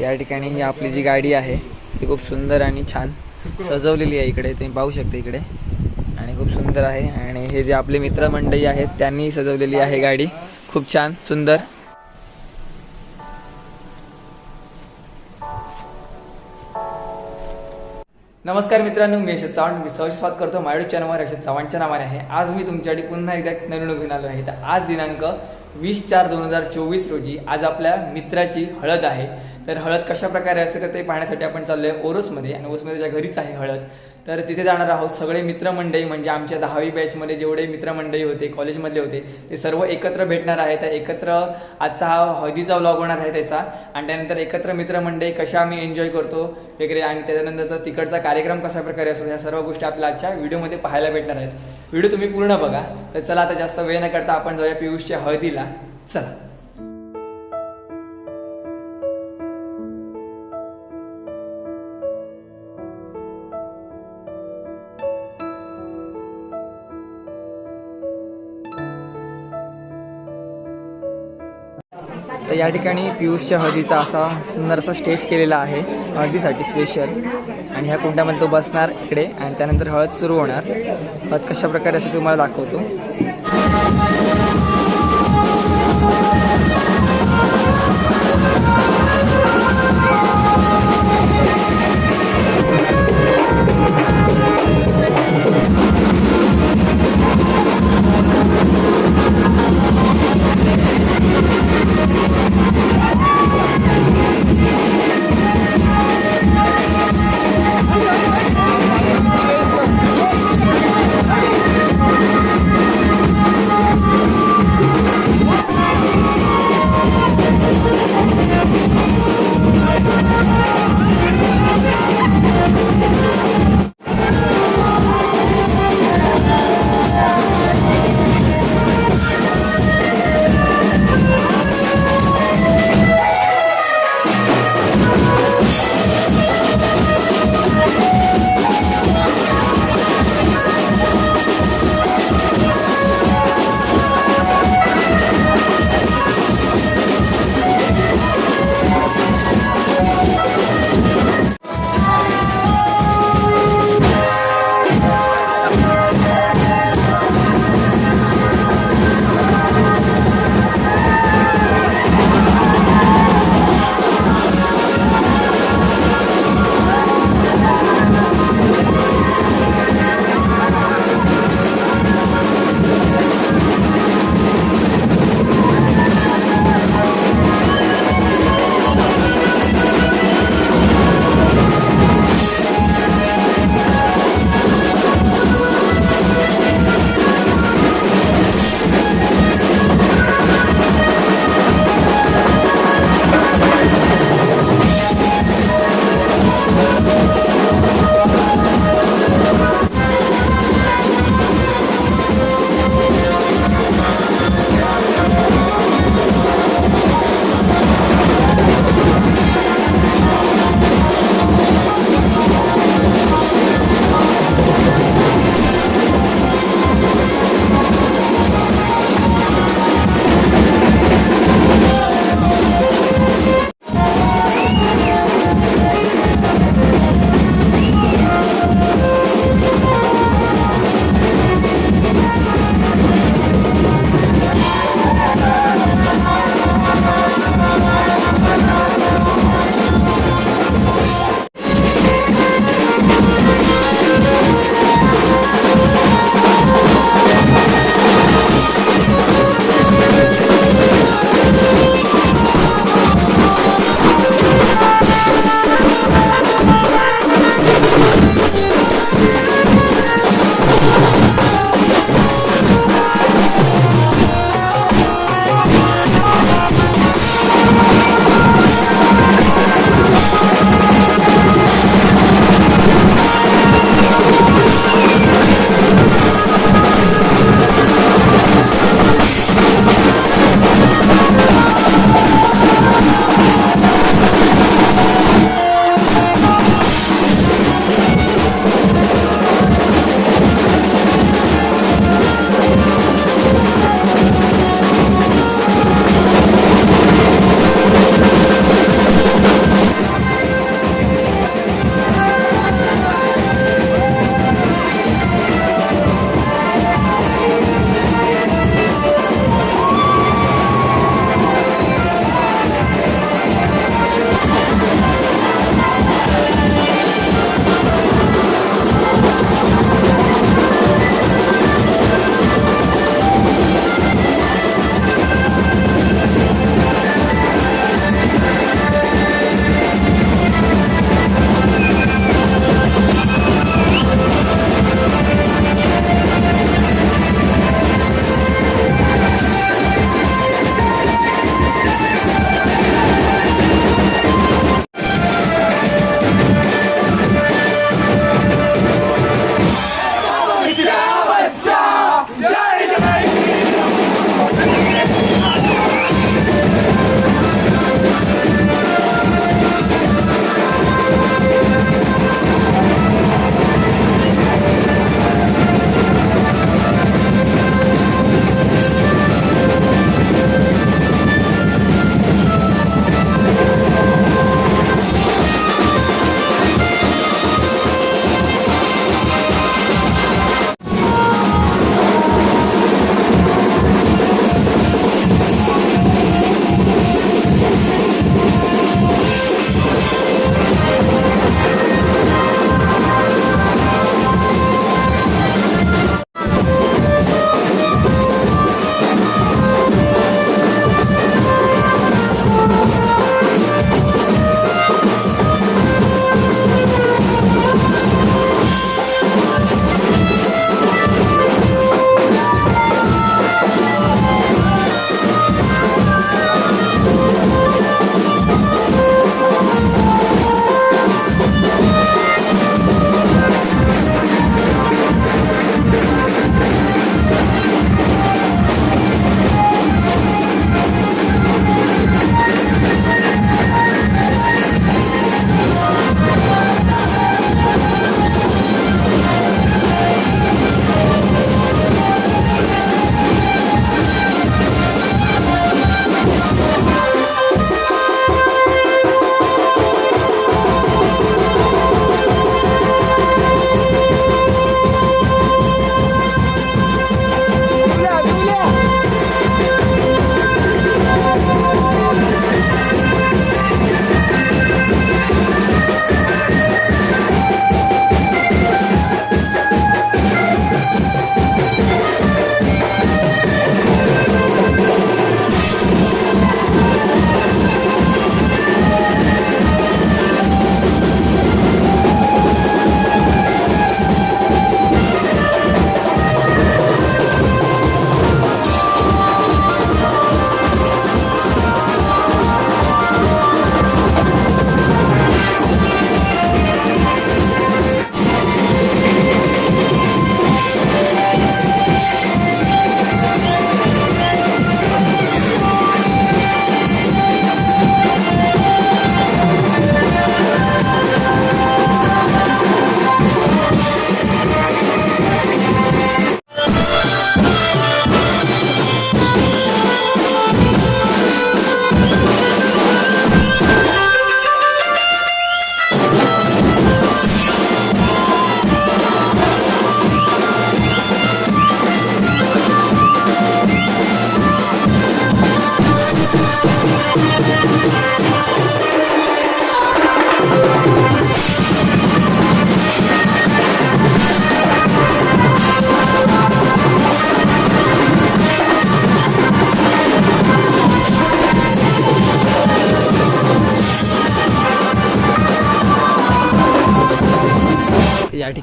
या ठिकाणी ही आपली जी गाडी आहे ती खूप सुंदर आणि छान सजवलेली आहे इकडे. तुम्ही पाहू शकता इकडे. आणि खूप सुंदर आहे. आणि हे जे आपले मित्रमंडळी आहेत त्यांनी सजवलेली आहे गाडी. खूप छान सुंदर. नमस्कार मित्रांनो मी यशत चव्हाण. मी सहज स्वागत करतो मायडू चॅनलवर यशत चव्हाणच्या नावाने आहे. आज मी तुमच्यासाठी पुन्हा एकदा एक नवीन घेऊन आलो आहे. तर आज दिनांक वीस चार दोन हजार चोवीस रोजी आज आपल्या मित्राची हळद आहे. तर हळद कशा प्रकारे असते तर ते पाहण्यासाठी आपण चाललो आहे ओरोसमध्ये. आणि ओरोसमध्ये ज्या घरीच आहे हळद तर तिथे जाणार आहोत सगळे मित्रमंडळी म्हणजे आमच्या दहावी बॅचमध्ये जेवढे मित्रमंडळी होते कॉलेजमधले होते ते सर्व एकत्र भेटणार आहे. तर एकत्र आजचा हा हळदीचा व्लॉग होणार आहे त्याचा. आणि त्यानंतर एकत्र मित्रमंडळी कशा आम्ही एन्जॉय करतो वगैरे आणि त्याच्यानंतरचा तिकडचा कार्यक्रम कशा प्रकारे असतो ह्या सर्व गोष्टी आपल्या आजच्या व्हिडिओमध्ये पाहायला भेटणार आहेत. व्हिडिओ तुम्ही पूर्ण बघा. तर चला आता जास्त वेळ न करता आपण जाऊया पियुषच्या हळदीला. चला. या ठिकाणी पियुषच्या हळदीचा असा सुंदर असा स्टेज केलेला आहे. हळदीसाठी स्पेशल आणि ह्या कुंड्यामध्ये तो बसणार इकडे आणि त्यानंतर हळद सुरू होणार. हळद कशा प्रकारे असं तुम्हाला दाखवतो.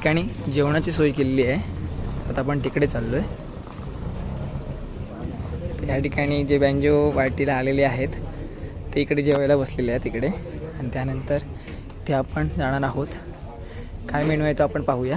ठिकाणी जेवणाची सोय केलेली आहे. आता आपण तिकडे चाललो आहे या ठिकाणी जे बँजो पार्टीला आलेले आहेत ते इकडे जेवायला बसलेले आहेत तिकडे आणि त्यानंतर ते आपण जाणार आहोत. काय मेनू आहे तो आपण पाहूया.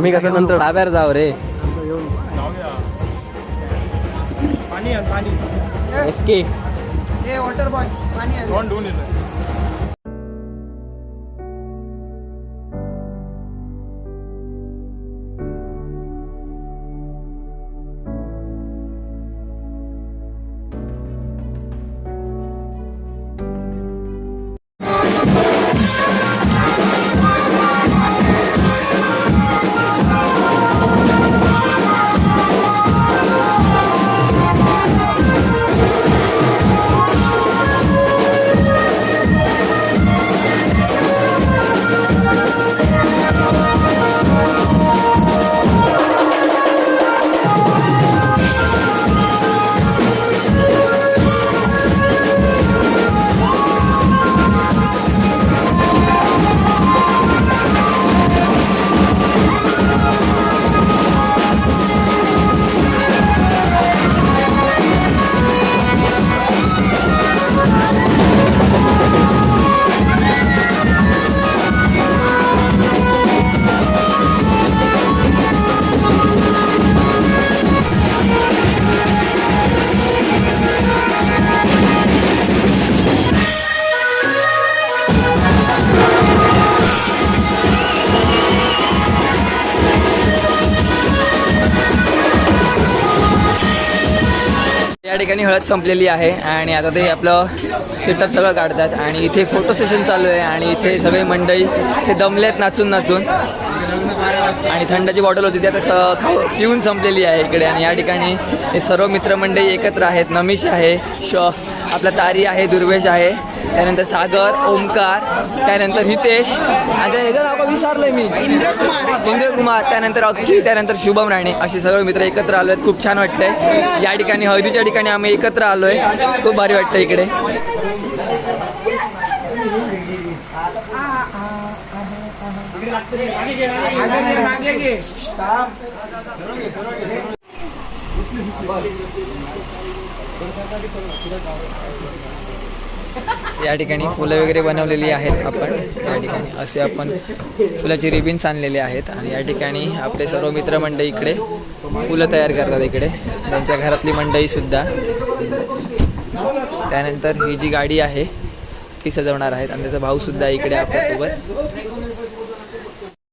आम्ही कसं नंतर डाब्यावर जाऊ रे. पाणी आण, पाणी. S K. तोंड धुवून येतं या ठिकाणी हळद संपलेली आहे आणि आता ते आपलं सेटअप सगळं काढतात आणि इथे फोटो सेशन चालू आहे आणि इथे सगळे मंडळी इथे दमलेत नाचून नाचून. आणि थंडाची बॉटल होती ती आता खाऊ पिऊन संपलेली आहे इकडे आणि या ठिकाणी हे सर्व मित्रमंडळी एकत्र आहेत. नमिष आहे श आपला तारी आहे दुर्वेश आहे. त्यानंतर सागर ओमकार त्यानंतर हितेश आणि त्यानंतर ह्याचं नाव विसरलंय मी. इंद्र कुमार त्यानंतर अक्की त्यानंतर शुभम राणे असे सगळे मित्र एकत्र आलो आहेत खूप छान वाटतंय. या ठिकाणी हळदीच्या ठिकाणी आम्ही एकत्र आलोय. खूप भारी वाटतं इकडे. या ठिकाणी फुलं वगैरे बनवलेली आहेत आपण. या ठिकाणी असे आपण फुलाची रिबिन्स आणलेले आहेत आणि या ठिकाणी आपले सर्व मित्रमंडळी इकडे फुलं तयार करतात इकडे. त्यांच्या घरातली मंडईसुद्धा त्यानंतर ही जी गाडी आहे ती सजवणार आहेत आणि त्याचा भाऊसुद्धा इकडे आपल्यासोबत.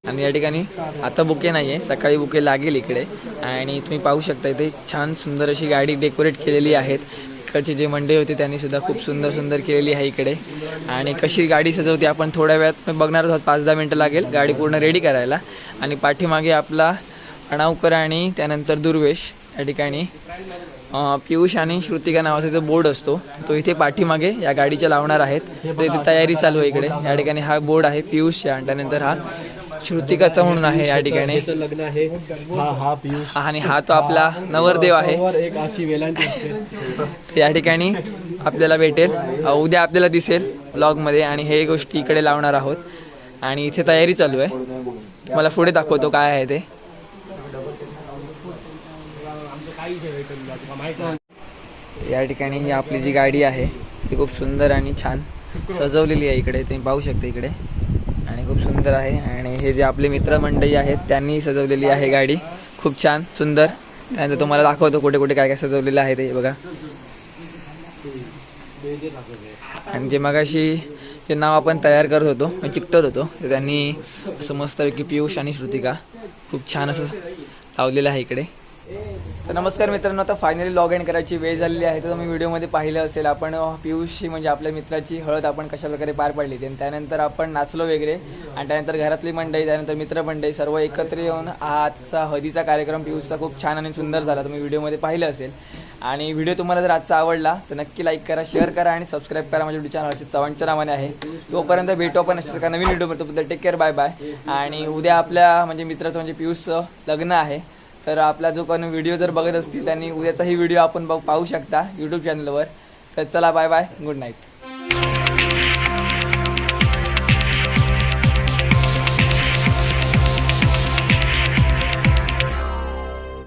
आणि या ठिकाणी आता बुके नाही आहे सकाळी बुके लागेल इकडे. आणि तुम्ही पाहू शकता इथे छान सुंदर अशी गाडी डेकोरेट केलेली आहेत. इकडचे जे मंडळी होते त्यांनी सुद्धा खूप सुंदर सुंदर केलेली आहे इकडे. आणि कशी गाडी सजवते आपण थोड्या वेळात बघणार आहोत. पाच दहा मिनटं लागेल गाडी पूर्ण रेडी करायला. आणि पाठीमागे आपला अणावकर आणि त्यानंतर दुर्वेश या ठिकाणी पियुष आणि श्रुतिका नावाचा जो बोर्ड असतो तो इथे पाठीमागे या गाडीच्या लावणार आहेत. तर इथे तयारी चालू आहे इकडे. या ठिकाणी हा बोर्ड आहे पियुषच्या आणि त्यानंतर हा श्रुतिकाचा म्हणून आहे या ठिकाणी. लग्न आहे. हा हा पियुष. आणि हा तो आपला नवरदेव आहे. वर एक अशी वेलांटी असते. या ठिकाणी आपल्याला भेटेल. उद्या आपल्याला दिसेल ब्लॉगमध्ये आणि हे गोष्टी इकडे लावणार आहोत. आणि इथे तयारी चालू आहे. मला पुढे दाखवतो काय आहे ते. या ठिकाणी ही आपली जी गाडी आहे ती खूप सुंदर आणि छान सजवलेली आहे इकडे. तुम्ही पाहू शकता इकडे. आणि खूप सुंदर आहे. आणि हे जे आपले मित्रमंडळी आहेत त्यांनी सजवलेली आहे गाडी. खूप छान सुंदर. त्यानंतर तुम्हाला दाखवतो कुठे कुठे काय काय सजवलेलं आहे ते बघा. आणि जे मगाशी ते नाव आपण तयार करत होतो चिकटत होतो तर त्यांनी असं मस्तपैकी पियुष आणि श्रुतिका खूप छान असं लावलेलं आहे इकडे. तर नमस्कार मित्रांनो आता फायनली लॉग इन करायची वेळ झालेली आहे. तर तुम्ही व्हिडिओमध्ये पाहिलं असेल आपण पियुषशी पियुषची म्हणजे आपल्या मित्राची हळद आपण कशा प्रकारे पार पडली आणि त्यानंतर आपण नाचलो वगैरे आणि त्यानंतर घरातली मंडळी त्यानंतर मित्रमंडळी सर्व एकत्र येऊन आजचा हळदीचा कार्यक्रम पियुषचा खूप छान आणि सुंदर झाला. तुम्ही व्हिडिओमध्ये पाहिलं असेल. आणि व्हिडिओ तुम्हाला जर आजचा आवडला तर नक्की लाईक करा शेअर करा आणि सबस्क्राईब करा. माझ्या युट्यूब चॅनल हर्षित चव्हाणच्या नावाने आहे. तोपर्यंत भेटू आपण अशाच नवीन व्हिडिओ तोपर्यंत टेक केअर बाय बाय आणि उद्या आपल्या म्हणजे मित्राचं म्हणजे पियुषचं लग्न आहे. तर आपला जो कोणी व्हिडिओ जर बघत असतील त्यांनी उद्याचाही व्हिडिओ आपण बघ पाहू शकता यूट्यूब चॅनलवर तर चला बाय बाय गुड नाईट